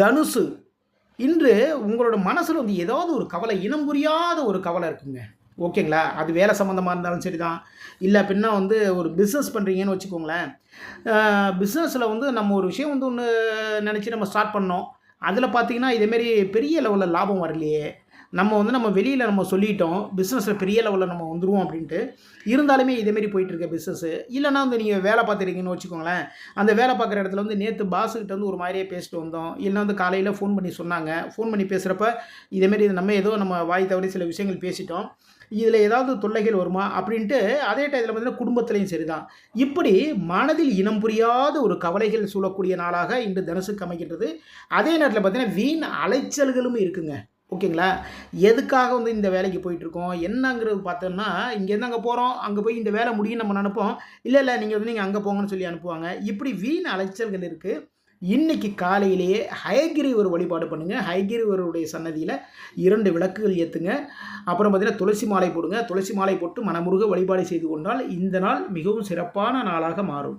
தனுசு. இன்று உங்களோட மனசில் வந்து ஏதாவது ஒரு கவலை இனம் புரியாத ஒரு கவலை இருக்குங்க. ஓகேங்களா? அது வேலை சம்மந்தமாக இருந்தாலும் சரி தான் இல்லை பின்னா வந்து ஒரு பிஸ்னஸ் பண்ணுறீங்கன்னு வச்சுக்கோங்களேன். பிஸ்னஸில் வந்து நம்ம ஒரு விஷயம் வந்து ஒன்று நினச்சி நம்ம ஸ்டார்ட் பண்ணோம். அதில் பார்த்தீங்கன்னா இதேமாரி பெரிய லெவலில் லாபம் வரலையே. நம்ம வந்து நம்ம வெளியில் நம்ம சொல்லிட்டோம் பிஸ்னஸில் பெரிய லெவலில் நம்ம வந்துடுவோம் அப்படின்ட்டு இருந்தாலுமே இதேமாரி போயிட்டுருக்க பிஸ்னஸ்ஸு இல்லைனா வந்து நீங்கள் வேலை பார்த்துருக்கீங்கன்னு வச்சுக்கோங்களேன் அந்த வேலை பார்க்குற இடத்துல வந்து நேற்று பாஸுக்கிட்ட வந்து ஒரு மாதிரியே பேசிட்டு வந்தோம். இல்லைனா வந்து காலையில் ஃபோன் பண்ணி சொன்னாங்க. ஃபோன் பண்ணி பேசுகிறப்ப இதேமாரி நம்ம ஏதோ நம்ம வாய் தவறி சில விஷயங்கள் பேசிட்டோம். இதில் ஏதாவது தொல்லைகள் வருமா அப்படின்ட்டு அதே டயத்தில் பார்த்தீங்கன்னா குடும்பத்துலேயும் சரிதான். இப்படி மனதில் இனம் புரியாத ஒரு கவலைகள் சூழக்கூடிய நாளாக இன்று தனுசுக்கு அமைக்கின்றது அதே நேரத்தில் பார்த்தீங்கன்னா வீண் அலைச்சல்களும் இருக்குங்க. ஓகேங்களா? எதுக்காக வந்து இந்த வேலைக்கு போயிட்டுருக்கோம்? என்னங்கிறது பார்த்தோம்னா இங்கேருந்து அங்கே போகிறோம் அங்கே போய் இந்த வேலை முடியும் நம்ம நினப்போம். இல்லை இல்லை நீங்கள் வந்து நீங்கள் அங்கே போங்கன்னு சொல்லி அனுப்புவாங்க. இப்படி வீண் அலைச்சல்கள் இருக்குது இன்றைக்கி காலையிலேயே ஹயகிரிவர் வழிபாடு பண்ணுங்கள் ஹயகிரிவருடைய சன்னதியில் இரண்டு விளக்குகள் ஏற்றுங்க அப்புறம் பார்த்திங்கன்னா துளசி மாலை போடுங்க. துளசி மாலை போட்டு மனமுருக வழிபாடு செய்து கொண்டால் இந்த நாள் மிகவும் சிறப்பான நாளாக மாறும்.